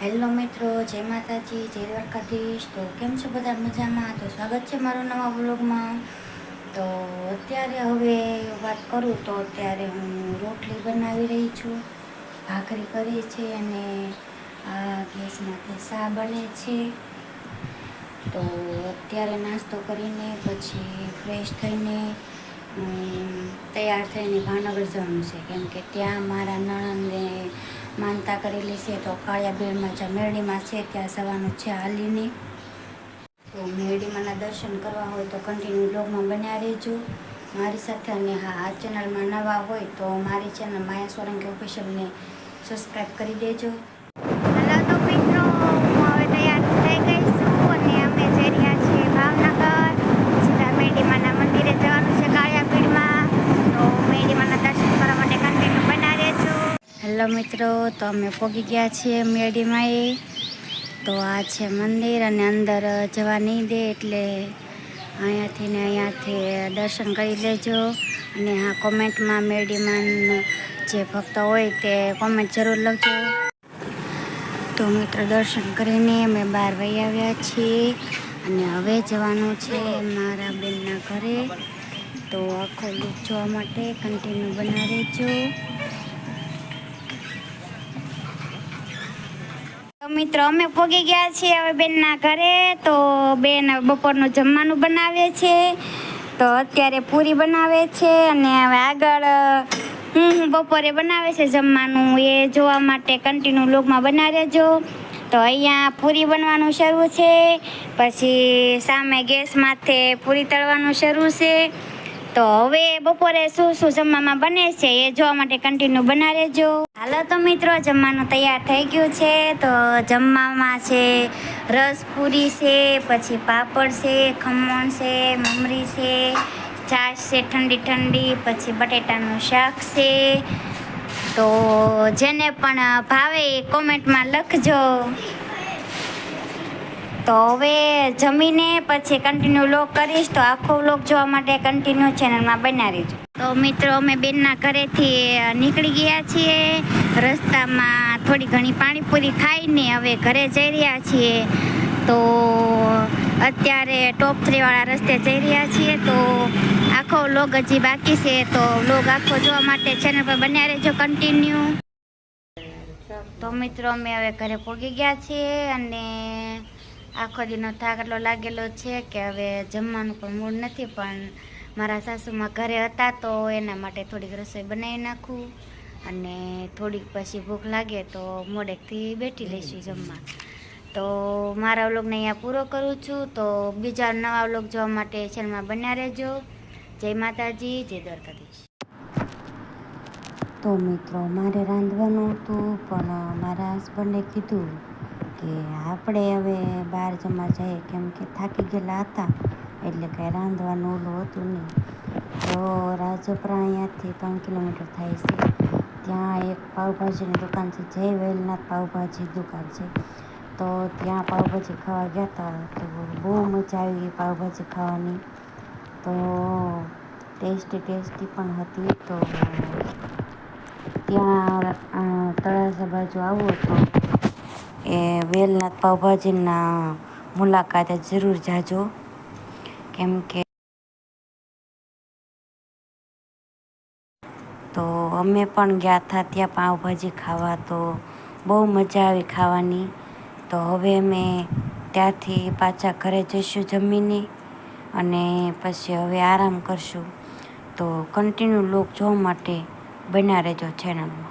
Hello મિત્રો, જય માતાજી, જય દ્વારકાધીશ. તો કેમ છો બધા મજામાં? તો સ્વાગત છે મારો નવા બ્લોગમાં તો અત્યારે હવે વાત કરું તો અત્યારે હું રોટલી બનાવી રહી છું, ભાખરી કરી છે અને આ ગેસમાંથી શા બને છે. તો અત્યારે નાસ્તો કરીને પછી ફ્રેશ થઈને તૈયાર થઈને ભાવનગર જવાનું છે. કેમ કે ત્યાં મારા નણંદને માનતા કરેલી છે તો કાળિયા બેડમાં જ્યાં મેરડીમાં છે, ત્યાં જવાનું છે હાલીને. તો મેરડીમાંના દર્શન કરવા હોય તો કન્ટિન્યુ બ્લોગમાં બન્યા રહેજો. મારી સાથે અને હા, આ ચેનલમાં નવા હોય તો મારી ચેનલ માયા સોલંકી ઓફિશિયલને સબસ્ક્રાઈબ કરી દેજો હલો તો મિત્રો હું હવે તૈયાર થઈ ગઈ છું અને અમે જઈ રહ્યા છીએ ભાવનગર સીધા મેડીમાના મંદિરે જવાનું છે કાળિયાપીઠમાં તો મેડીમાના દર્શન કરવા માટે કન્ટિન્યુ બના રહેજો હેલો મિત્રો, તો અમે પોગી ગયા છીએ મેડીમાં એ. તો આ છે મંદિર અને અંદર જવા નહીં દે એટલે અહીંયાથી ને અહીંયાથી દર્શન કરી લેજો. અને હા, કોમેન્ટમાં મેરડીમાં જે ભક્ત હોય તે કોમેન્ટ જરૂર લખજો. તો મિત્રો, દર્શન કરીને અમે બહાર વહી આવ્યા છીએ. અને હવે જવાનું છે મારા બેનના ઘરે. તો આખો લુક જોવા માટે કન્ટિન્યુ બના રહેજો. મિત્રો, અમે પોગી ગયા છીએ હવે બેનના ઘરે. તો બેન બપોરનું જમવાનું બનાવે છે. તો અત્યારે પૂરી બનાવે છે અને હવે આગળ હું હું બપોરે બનાવે છે જમવાનું. એ જોવા માટે કન્ટિન્યુ લોગમાં બના રહેજો. તો અહીંયા પૂરી બનવાનું શરૂ છે. પછી સામે ગેસ માથે પૂરી તળવાનું શરૂ છે. તો હવે બપોરે શું શું જમવામાં બને છે એ જોવા માટે કન્ટિન્યુ બના રહેજો. હાલો તો મિત્રો, જમવાનું તૈયાર થઈ ગયું છે. તો જમવામાં છે રસ પૂરી છે, પછી પાપડ છે, ખમણ છે, મમરી છે, છાશ છે, ઠંડી ઠંડી, પછી બટેટાનું શાક છે. તો જેને પણ ભાવે એ કોમેન્ટમાં લખજો. તો હવે જમીને પછી કન્ટિન્યુ લોક કરીશ તો આખો વ્લોગ જોવા માટે કન્ટિન્યુ ચેનલમાં બનાવી રહેજો. તો મિત્રો, અમે બેનના ઘરેથી નીકળી ગયા છીએ. રસ્તામાં થોડી ઘણી પાણીપુરી ખાઈને હવે ઘરે જઈ રહ્યા છીએ. તો અત્યારે ટોપ થ્રીવાળા રસ્તે જઈ રહ્યા છીએ. તો આખો વ્લોગ હજી બાકી છે. તો વ્લોગ આખો જોવા માટે ચેનલ પર બન્યા રહેજો કન્ટિન્યુ તો મિત્રો, અમે હવે ઘરે પહોંચી ગયા છીએ અને આખો દીનો થાક એટલો લાગેલો છે કે હવે જમવાનું પણ મૂડ નથી, પણ મારા સાસુમાં ઘરે હતા તો એના માટે થોડીક રસોઈ બનાવી નાખું અને થોડીક પછી ભૂખ લાગે તો મોડેકથી બેઠી લઈશું જમવા. તો મારા વ્લોગને અહીંયા પૂરો કરું છું, તો બીજા નવા વ્લોગ જોવા માટે ચેનલમાં બન્યા રહેજો. જય માતાજી, જય દ્વારકાધીશ. તો મિત્રો, મારે રાંધવાનું હતું, પણ મારા હસબન્ડે કીધું કે આપણે હવે બહાર જમવા જઈએ, કેમ કે થાકી ગયેલા હતા, એટલે કંઈ રાંધવાનું ઓલું હતું નહીં. તો રાજપરા અહીંયાથી ત્રણ કિલોમીટર થાય છે. ત્યાં એક પાઉંભાજીની દુકાન છે, જય વેલનાથ પાવભાજી દુકાન છે. તો ત્યાં પાઉંભાજી ખાવા ગયા હતા, તો બહુ મજા આવી ગઈ પાઉભાજી ખાવાની. તો ટેસ્ટી ટેસ્ટી પણ હતી, તો ત્યાં તળાજા બાજુ આવો તો એ વેલનાથ પાવભાજીના મુલાકાતે જરૂર જાજો. કેમ કે તો અમે પણ ગયા હતા ત્યાં પાવભાજી ખાવા, તો બહુ મજા આવી ખાવાની. તો હવે અમે ત્યાંથી પાછા ઘરે જઈશું જમીને અને પછી હવે આરામ કરશું. તો કન્ટિન્યુ લોક જોવા માટે બન્યા રહેજો ચેનલમાં